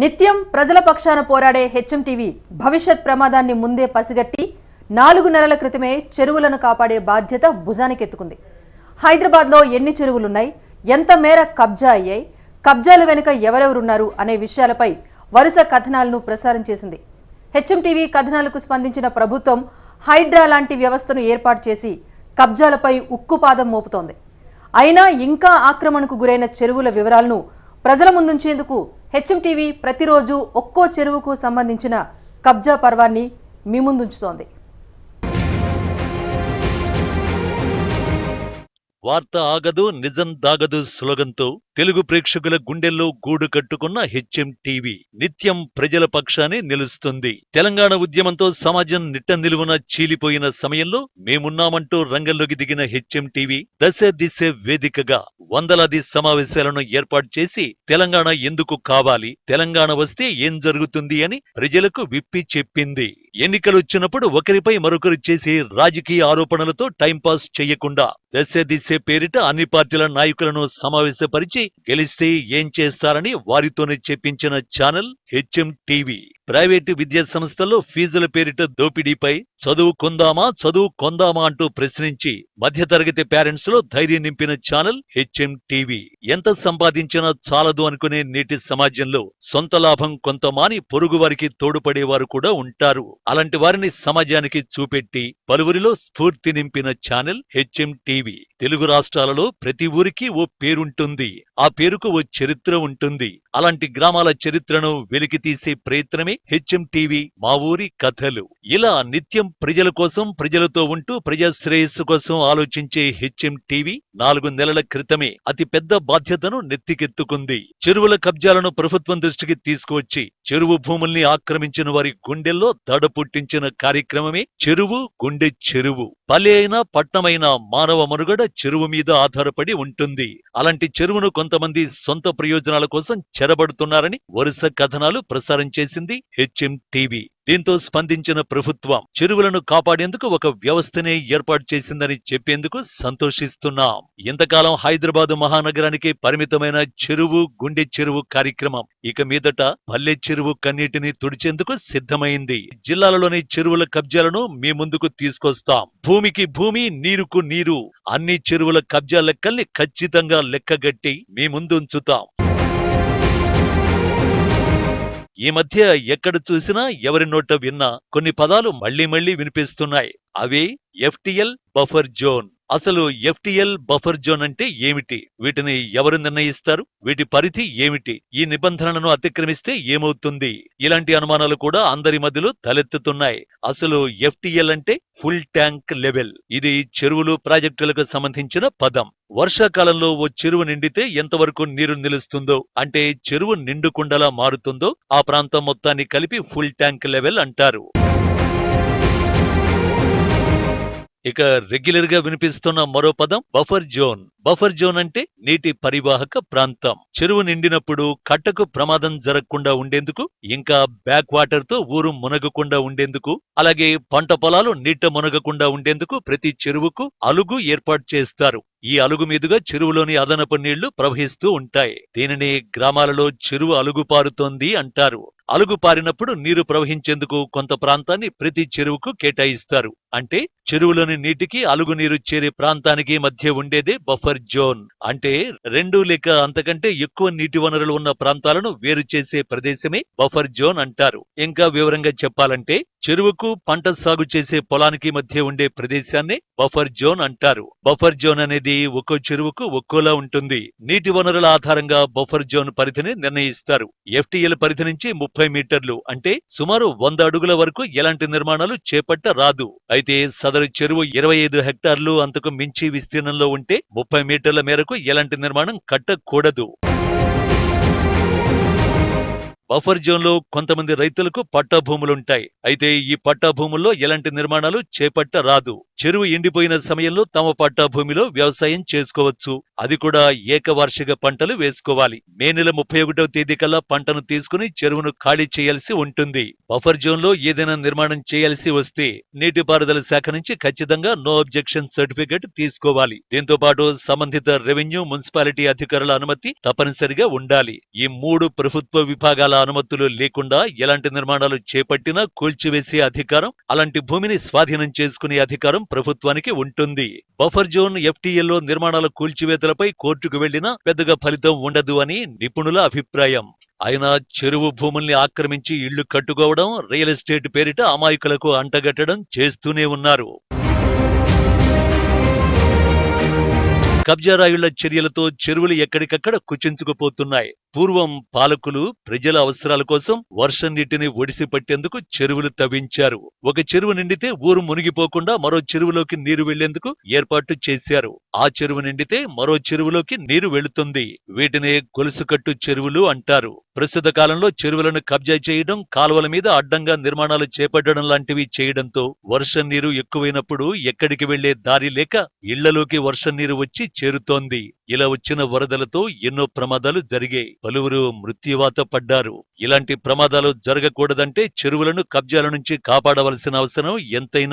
నిత్యం ప్రజల పక్షాన పోరాడే హెచ్ఎంటీవీ భవిష్యత్ ప్రమాదాన్ని ముందే పసిగట్టి నాలుగు నెలల క్రితమే చెరువులను కాపాడే బాధ్యత భుజానికెత్తుకుంది. హైదరాబాద్లో ఎన్ని చెరువులున్నాయి? ఎంత మేర కబ్జా అయ్యాయి? కబ్జాల వెనుక ఎవరెవరున్నారు? అనే విషయాలపై వరుస కథనాలను ప్రసారం చేసింది. హెచ్ఎంటీవీ కథనాలకు స్పందించిన ప్రభుత్వం హైడ్రా లాంటి వ్యవస్థను ఏర్పాటు చేసి కబ్జాలపై ఉక్కుపాదం మోపుతోంది. అయినా ఇంకా ఆక్రమణకు గురైన చెరువుల వివరాలను ప్రజల ముందుంచేందుకు హెచ్ఎం టీవీ ప్రతిరోజు ఒక్కో చెరువుకు సంబంధించిన కబ్జా పర్వాన్ని మీ ముందుంచుతోంది. వార్త ఆగదు నిజం దాగదు స్లోగన్తో తెలుగు ప్రేక్షకుల గుండెల్లో గూడు కట్టుకున్న హెచ్ఎం టీవీ నిత్యం ప్రజల పక్షానే నిలుస్తుంది. తెలంగాణ ఉద్యమంతో సమాజం నిట్ట నిలువున చీలిపోయిన సమయంలో మేమున్నామంటూ రంగంలోకి దిగిన హెచ్ఎం టీవీ దశ దిశ వేదికగా వందలాది సమావేశాలను ఏర్పాటు చేసి తెలంగాణ ఎందుకు కావాలి తెలంగాణ వస్తే ఏం జరుగుతుంది అని ప్రజలకు విప్పి చెప్పింది. ఎన్నికలు వచ్చినప్పుడు ఒకరిపై మరొకరు చేసే రాజకీయ ఆరోపణలతో టైంపాస్ చేయకుండా దశ దిశ పేరిట అన్ని పార్టీల నాయకులను సమావేశపరిచి గెలిస్తే ఏం చేస్తారని వారితోనే చెప్పించిన ఛానల్ హెచ్ఎం టీవీ. ప్రైవేటు విద్యా సంస్థల్లో ఫీజుల పేరిట దోపిడీపై చదువు కొందామా చదువు కొందామా అంటూ ప్రశ్నించి మధ్యతరగతి పేరెంట్స్లో ధైర్యం నింపిన ఛానల్ హెచ్ఎం టీవీ ఎంత సంపాదించినా చాలదు అనుకునే నేటి సమాజంలో సొంత లాభం కొంత మాని పొరుగు వారికి తోడుపడేవారు కూడా ఉంటారు. అలాంటి వారిని సమాజానికి చూపెట్టి పలువురిలో స్ఫూర్తి నింపిన ఛానల్ హెచ్ఎం టీవీ తెలుగు రాష్ట్రాలలో ప్రతి ఊరికి ఓ పేరుంటుంది. ఆ పేరుకు ఓ చరిత్ర ఉంటుంది. అలాంటి గ్రామాల చరిత్రను వెలికి తీసే ప్రయత్నమే హెచ్ఎం టీవీ మా ఊరి కథలు. ఇలా నిత్యం ప్రజల కోసం ప్రజలతో ఉంటూ ప్రజా శ్రేయస్సు కోసం ఆలోచించే హెచ్ఎం టీవీ నాలుగు నెలల క్రితమే అతి పెద్ద బాధ్యతను నెత్తికెత్తుకుంది. చెరువుల కబ్జాలను ప్రభుత్వం దృష్టికి తీసుకువచ్చి చెరువు భూముల్ని ఆక్రమించిన వారి గుండెల్లో దడ పుట్టించిన కార్యక్రమమే చెరువు గుండె చెరువు. పల్లె అయినా పట్టణమైన మానవ మనుగడ చెరువు మీద ఆధారపడి ఉంటుంది. అలాంటి చెరువును కొంతమంది సొంత ప్రయోజనాల కోసం చెరబడుతున్నారని వరుస కథనాలు ప్రసారం చేసింది హెచ్ఎం టీవీ దీంతో స్పందించిన ప్రభుత్వం చెరువులను కాపాడేందుకు ఒక వ్యవస్థనే ఏర్పాటు చేసిందని చెప్పేందుకు సంతోషిస్తున్నాం. ఇంతకాలం హైదరాబాద్ మహానగరానికి పరిమితమైన చెరువు గుండె చెరువు కార్యక్రమం. ఇక మీదట పల్లె చెరువు కన్నీటిని తుడిచేందుకు సిద్ధమైంది. జిల్లాలలోని చెరువుల కబ్జాలను మీ ముందుకు తీసుకొస్తాం. భూమికి భూమి నీరుకు నీరు. అన్ని చెరువుల కబ్జా లెక్కల్ని ఖచ్చితంగా లెక్కగట్టి మీ ముందు ఈ మధ్య ఎక్కడ చూసినా ఎవరి నోట విన్నా కొన్ని పదాలు మళ్ళీ మళ్ళీ వినిపిస్తున్నాయి. అవి ఎఫ్టిఎల్ బఫర్ జోన్. అసలు ఎఫ్టిఎల్ బఫర్ జోన్ అంటే ఏమిటి? వీటిని ఎవరు నిర్ణయిస్తారు? వీటి పరిధి ఏమిటి? ఈ నిబంధనలను అతిక్రమిస్తే ఏమవుతుంది? ఇలాంటి అనుమానాలు కూడా అందరి మధ్యలో తలెత్తుతున్నాయి. అసలు ఎఫ్టిఎల్ అంటే ఫుల్ ట్యాంక్ లెవెల్. ఇది చెరువులు ప్రాజెక్టులకు సంబంధించిన పదం. వర్షాకాలంలో ఓ చెరువు నిండితే ఎంతవరకు నీరు నిలుస్తుందో? అంటే చెరువు నిండుకుండలా మారుతుందో? ఆ ప్రాంతం మొత్తాన్ని కలిపి ఫుల్ ట్యాంక్ లెవెల్ అంటారు. ఇక రెగ్యులర్గా వినిపిస్తున్న మరో పదం బఫర్ జోన్. బఫర్ జోన్ అంటే నీటి పరివాహక ప్రాంతం. చెరువు నిండినప్పుడు కట్టకు ప్రమాదం జరగకుండా ఉండేందుకు ఇంకా బ్యాక్ వాటర్తో ఊరు మునగకుండా ఉండేందుకు అలాగే పంట పొలాలు నీట మునగకుండా ఉండేందుకు ప్రతి చెరువుకు అలుగు ఏర్పాటు చేస్తారు. ఈ అలుగు మీదుగా చెరువులోని అదనపు నీళ్ళు ప్రవహిస్తూ ఉంటాయి. దీనిని గ్రామాలలో చెరువు అలుగు పారుతోంది అంటారు. అలుగు పారినప్పుడు నీరు ప్రవహించేందుకు కొంత ప్రాంతాన్ని ప్రతి చెరువుకు కేటాయిస్తారు. అంటే చెరువులోని నీటికి అలుగు నీరు చేరే ప్రాంతానికి మధ్య ఉండేదే బఫర్ జోన్. అంటే రెండు లేక అంతకంటే ఎక్కువ నీటి వనరులు ఉన్న ప్రాంతాలను వేరు చేసే ప్రదేశమే బఫర్ జోన్ అంటారు. ఇంకా వివరంగా చెప్పాలంటే చెరువుకు పంట సాగు చేసే పొలానికి మధ్య ఉండే ప్రదేశాన్ని బఫర్ జోన్ అంటారు. బఫర్ జోన్ అనేది ఒక్కో చెరువుకు ఒక్కోలా ఉంటుంది. నీటి వనరుల ఆధారంగా బఫర్ జోన్ పరిధిని నిర్ణయిస్తారు. ఎఫ్టీఎల్ పరిధి నుంచి ముప్పై మీటర్లు అంటే సుమారు వంద అడుగుల వరకు ఎలాంటి నిర్మాణాలు చేపట్ట రాదు అయితే సదరు చెరువు ఇరవై ఐదు హెక్టార్లు అంతకు మించి విస్తీర్ణంలో ఉంటే ముప్పై మీటర్ల మేరకు ఎలాంటి నిర్మాణం కట్టకూడదు. బఫర్ జోన్లో కొంతమంది రైతులకు పట్టా భూములుంటాయి అయితే ఈ పట్టా భూముల్లో ఎలాంటి నిర్మాణాలు చేపట్ట రాదు చెరువు ఎండిపోయిన సమయంలో తమ పట్టా భూమిలో వ్యవసాయం చేసుకోవచ్చు. అది కూడా ఏకవార్షిక పంటలు వేసుకోవాలి. మే నెల ముప్పై ఒకటవ తేదీ కల్లా పంటను తీసుకుని చెరువును ఖాళీ చేయాల్సి ఉంటుంది. బఫర్ జోన్లో ఏదైనా నిర్మాణం చేయాల్సి వస్తే నీటిపారుదల శాఖ నుంచి ఖచ్చితంగా నో అబ్జెక్షన్ సర్టిఫికెట్ తీసుకోవాలి. దీంతో పాటు సంబంధిత రెవెన్యూ మున్సిపాలిటీ అధికారుల అనుమతి తప్పనిసరిగా ఉండాలి. ఈ మూడు ప్రభుత్వ విభాగాల అనుమతులు లేకుండా ఎలాంటి నిర్మాణాలు చేపట్టినా కూల్చివేసే అధికారం అలాంటి భూమిని స్వాధీనం చేసుకునే అధికారం ప్రభుత్వానికి ఉంటుంది. బఫర్ జోన్ ఎఫ్టీఎల్లో నిర్మాణాల కూల్చివేతలపై కోర్టుకు వెళ్ళినా పెద్దగా ఫలితం ఉండదు అని నిపుణుల అభిప్రాయం. ఆయన చెరువు భూముల్ని ఆక్రమించి ఇళ్ళు కట్టుకోవడం రియల్ ఎస్టేట్ పేరిట అమాయకులకు అంటగట్టడం చేస్తూనే ఉన్నారు. కబ్జారాయుళ్ళ చర్యలతో చెరువులు ఎక్కడికక్కడ కుచించుకుపోతున్నాయి. పూర్వం పాలకులు ప్రజల అవసరాల కోసం వర్షం నీటిని ఒడిసి పట్టేందుకు చెరువులు తవ్వించారు. ఒక చెరువు నిండితే ఊరు మునిగిపోకుండా మరో చెరువులోకి నీరు వెళ్ళేందుకు ఏర్పాటు చేశారు. ఆ చెరువు నిండితే మరో చెరువులోకి నీరు వెళుతుంది. వీటినే గొలుసుకట్టు చెరువులు అంటారు. ప్రస్తుత కాలంలో చెరువులను కబ్జా చేయడం కాలువల మీద అడ్డంగా నిర్మాణాలు చేపట్టడం లాంటివి చేయడంతో వర్షం నీరు ఎక్కువైనప్పుడు ఎక్కడికి వెళ్ళే దారి లేక ఇళ్ళలోకి వర్షం నీరు వచ్చి చేరుతోంది. ఇలా వచ్చిన వరదలతో ఎన్నో ప్రమాదాలు జరిగాయి. పలువురు మృత్యువాత పడ్డారు. ఇలాంటి ప్రమాదాలు జరగకూడదంటే చెరువులను కబ్జాల నుంచి కాపాడవలసిన అవసరం ఎంతైనా